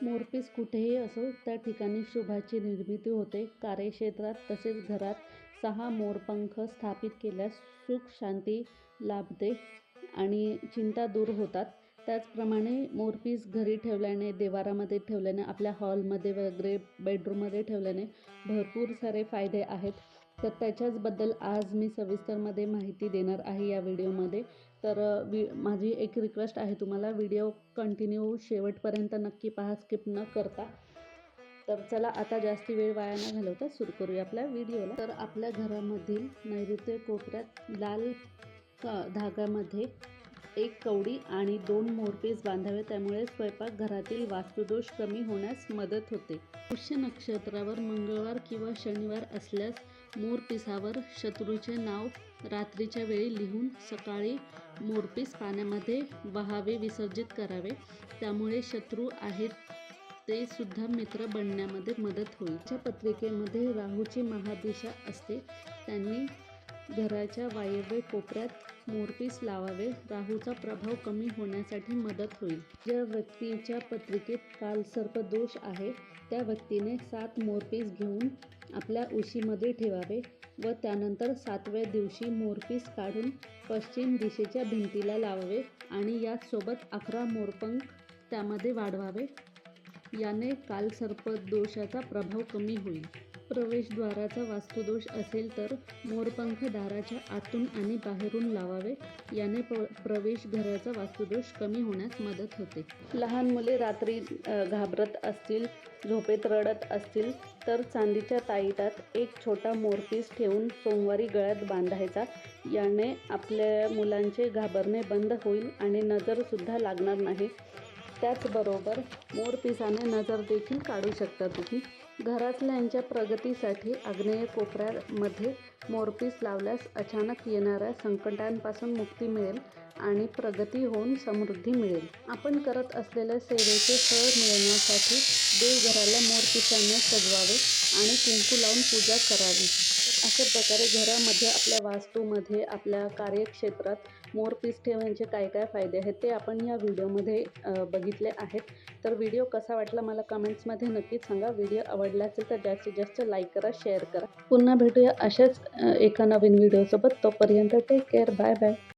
मोरपीस कुठेही असो त्या ठिकाणी शुभाची निर्मिती होते. कार्यक्षेत्रात तसेच घरात सहा मोरपंख स्थापित केल्यास सुख शांती लाभते आणि चिंता दूर होतात. त्याचप्रमाणे मोरपीस घरी ठेवल्याने देवारामध्ये ठेवल्याने आपल्या हॉलमध्ये वगैरे बेडरूममध्ये ठेवल्याने भरपूर सारे फायदे आहेत. तर त्याच्याचबद्दल आज मी सविस्तरमध्ये माहिती देणार आहे या व्हिडिओमध्ये. तर वि माझी एक रिक्वेस्ट आहे तुम्हाला व्हिडिओ कंटिन्यू शेवटपर्यंत नक्की पहा स्किप न करता. तर चला आता जास्ती वेळ वाया न घालवता सुरू करूया आपल्या व्हिडिओला. तर आपल्या घरामधील नैऋत्य कोपऱ्यात लाल क धागामध्ये एक कवडी आणि दोन मोरपीस बांधावे त्यामुळे स्वयंपाकघरातील वास्तुदोष कमी होण्यास मदत होते. पुष्य नक्षत्रावर मंगळवार किंवा शनिवार असल्यास मोरपिसावर शत्रूचे नाव रात्रीच्या वेळी लिहून सकाळी मोरपीस पाण्यामध्ये वहावे विसर्जित करावे. त्यामुळे शत्रू आहेत ते सुद्धा मित्र बनण्यामध्ये मदत होईल. च्या पत्रिकेमध्ये राहूची महादिशा असते. त्यांनी घराच्या वायव्य कोपऱ्यात मोरपीस लावावे. राहूचा प्रभाव कमी होण्यासाठी मदत होईल. ज्या व्यक्तीच्या पत्रिकेत कालसर्प दोष आहे त्या व्यक्तीने सात मोरपीस घेऊन आपल्या उशीमध्ये ठेवावे व त्यानंतर सातव्या दिवशी मोरपीस काढून पश्चिम दिशेच्या भिंतीला लावावे आणि याचसोबत अकरा मोरपंख त्यामध्ये वाढवावे. याने कालसर्पदोषाचा प्रभाव कमी होईल. प्रवेशद्वाराचा वास्तुदोष असेल तर मोरपंख दाराच्या आतून आणि बाहेरून लावावे. याने प प्रवेश घराचा वास्तुदोष कमी होण्यास मदत होते. लहान मुले रात्री घाबरत असतील झोपेत रडत असतील तर चांदीच्या ताईटात एक छोटा मोरपीस ठेवून सोमवारी गळ्यात बांधायचा. याने आपल्या मुलांचे घाबरणे बंद होईल आणि नजरसुद्धा लागणार नाही. त्याचबरोबर मोरपिसाने नजर देखील काढू शकता तुम्ही. घरातल्यांच्या प्रगतीसाठी आग्नेय कोपऱ्यामध्ये मोरपीस लावल्यास अचानक येणाऱ्या संकटांपासून मुक्ती मिळेल आणि प्रगती होऊन समृद्धी मिळेल. आपण करत असलेल्या सेवेचे फळ मिळण्यासाठी देवघराला मोरपिसाने सजवावे. आणि कुंकू लावून पूजा करावी. अशा प्रकारे घरामध्ये आपल्या वास्तूमध्ये आपल्या कार्यक्षेत्रात मोरपीस ठेवण्याचे काय काय फायदे आहेत ते आपण या व्हिडिओमध्ये बघितले आहेत. तर व्हिडिओ कसा वाटला मला कमेंट्समध्ये नक्कीच सांगा. व्हिडिओ आवडला असेल तर जास्तीत जास्त लाईक करा शेअर करा. पुन्हा भेटूया अशाच एका नवीन व्हिडिओसोबत. तोपर्यंत टेक केअर बाय बाय